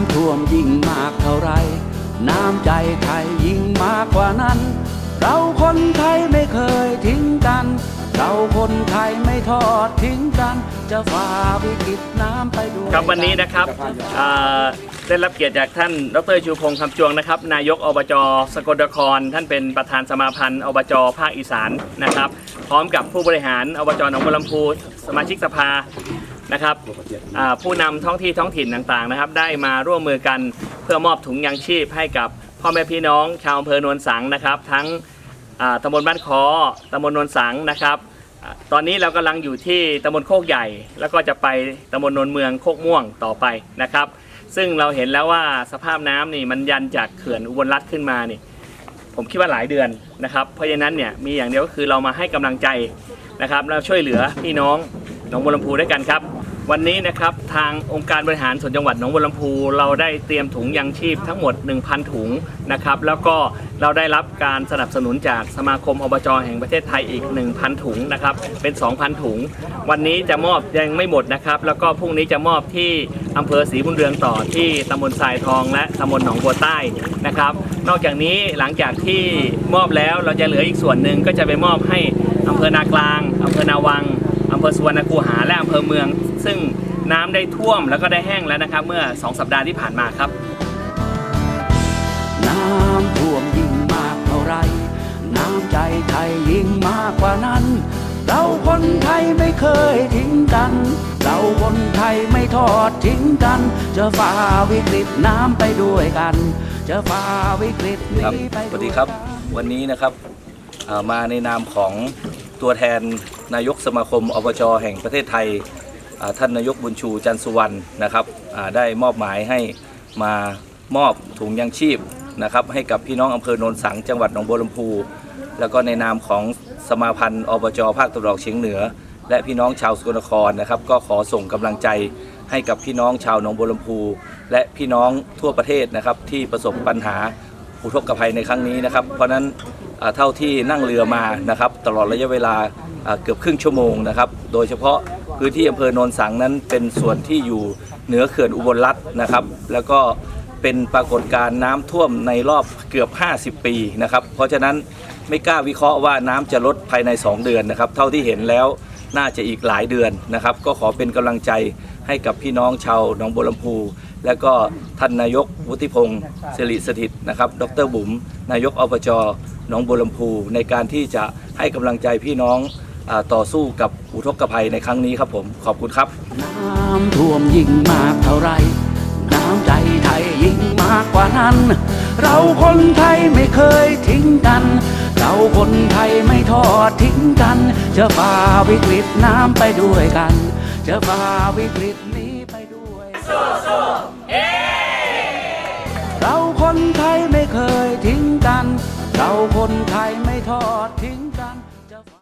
ำท่วมยิ่งมากเท่าไร น้ำใจไทยยิ่งมากกว่านั้น เราคนไทยไม่เคยทิ้งกัน เราคนไทยไม่ทอดทิ้งกัน จะฝ่าวิกฤตน้ำไปด้วยครับวันนี้นะครับอ่าได้รับเกียรติจากท่านดรชูพงษ์คำจวงนะครับ นายกอบจสกลนคร ท่านเป็นประธานสมาพันธ์อบจภาคอีสานนะครับ พร้อมกับผู้บริหารอบจหนองบัวลำพูสมาชิกสภา นะครับอ่าผู้นำท้องที่ท้องถิ่นต่างๆนะครับ ได้มาร่วมมือกันเพื่อมอบถุงยางชีพให้กับพ่อแม่พี่น้อง ชาวอำเภอโนนสังนะครับ ทั้งอ่าตำบลบ้านคอตำบลโนนสังนะครับอะตอนนี้เรากำลังอยู่ที่ตำบลโคกใหญ่ แล้วก็จะไปตำบลนนเมืองโคกม่วงต่อไปนะครับ ซึ่งเราเห็นแล้วว่าสภาพน้ำนี่มันยันจากเขื่อนอุบลรัฐขึ้นมานี่ผมคิดว่าหลายเดือนนะครับ เพราะฉะนั้นเนี่ยมีอย่างเดียวก็คือเรามาให้กำลังใจนะครับเราช่วยเหลือพี่น้องหนองบัวลำพูด้วยกันครับ วันนี้นะครับทางองค์การบริหารส่วนจังหวัดหนองบัวลำพูเราได้เตรียมถุงยางชีพทั้งหมด 1,000 ถุงนะครับแล้วก็เราได้รับการสนับสนุนจากสมาคมอบจแห่งประเทศไทยอีก 1,000 ถุงนะครับเป็น 2,000 ถุง วันนี้จะมอบยังไม่หมดนะครับแล้วก็พรุ่งนี้จะมอบที่อำเภอศรีบุญเรืองต่อที่ตำบลทรายทองและตำบลหนองบัวใต้นะครับนอกจากนี้หลังจากที่มอบแล้วเราจะเหลืออีกส่วนหนึ่งก็จะไปมอบให้อำเภอนากลางอำเภอนาวัง เภอสุวรรณคูหาและอำเภอเมือง ซึ่งน้ำได้ท่วมแล้วก็ได้แห้งแล้วนะครับเมื่อ 2 สัปดาห์ที่ผ่านมาครับ น้ำท่วมยิ่งมากเท่าไร น้ำใจไทยยิ่งมากกว่านั้น เราคนไทยไม่เคยทิ้งกัน เราคนไทยไม่ทอดทิ้งกัน จะฝ่าวิกฤตน้ำไปด้วยกัน จะฝ่าวิกฤตครับนี้ไปสวัสด้ดีวยครับกัน วันนี้นะครับอ่ามาในนามของ ตัวแทนนายกสมาคมอบจแห่งประเทศไทยท่านนายกบุญชูจันสุวรรณนะครับได้มอบหมายให้มามอบถุงยางชีพนะครับให้กับพี่น้องอำเภอโนนสังจังหวัดหนองบัวลำพู แล้วก็ในนามของสมาพันธ์อบจภาคตะวันออกเฉียงเหนือ และพี่น้องชาวสกลนครนะครับ ก็ขอส่งกำลังใจให้กับพี่น้องชาวหนองบัวลำพู และพี่น้องทั่วประเทศนะครับที่ประสบปัญหาอุทกภัยในครั้งนี้นะครับ เพราะฉะนั้น เท่าที่นั่งเรือมานะครับ ตลอดระยะเวลาเกือบครึ่งชั่วโมงนะครับ โดยเฉพาะพื้นที่อำเภอโนนสังนั้นเป็นส่วนที่อยู่เหนือเขื่อนอุบลรัฐนะครับ แล้วก็เป็นปรากฏการณ์น้ำท่วมในรอบเกือบ 50 ปีนะครับ เพราะฉะนั้นไม่กล้าวิเคราะห์ว่าน้ำจะลดภายใน 2 เดือนนะครับ เท่าที่เห็นแล้วน่าจะอีกหลายเดือนนะครับ ก็ขอเป็นกำลังใจให้กับพี่น้องชาวหนองบัวลำพู และก็ท่านนายกวุฒิพงศ์สิริสถิตนะครับ ดรบุ๋มนายกอบจ หนองบัวลำพูในการที่จะให้กำลังใจพี่น้องอาต่อสู้กับอุทกภัยในครั้งนี้ครับผมขอบคุณครับ น้ำท่วมยิ่งมากเท่าไรน้ำใจไทยยิ่งมากกว่านั้น เราคนไทยไม่เคยทิ้งกัน เราคนไทยไม่ทอดทิ้งกันจะฝ่าวิกฤตน้ำไปด้วยกันจะฝ่าวิกฤตนี้ไปด้วยเเราคนไทยไม่ทอดทิ้ง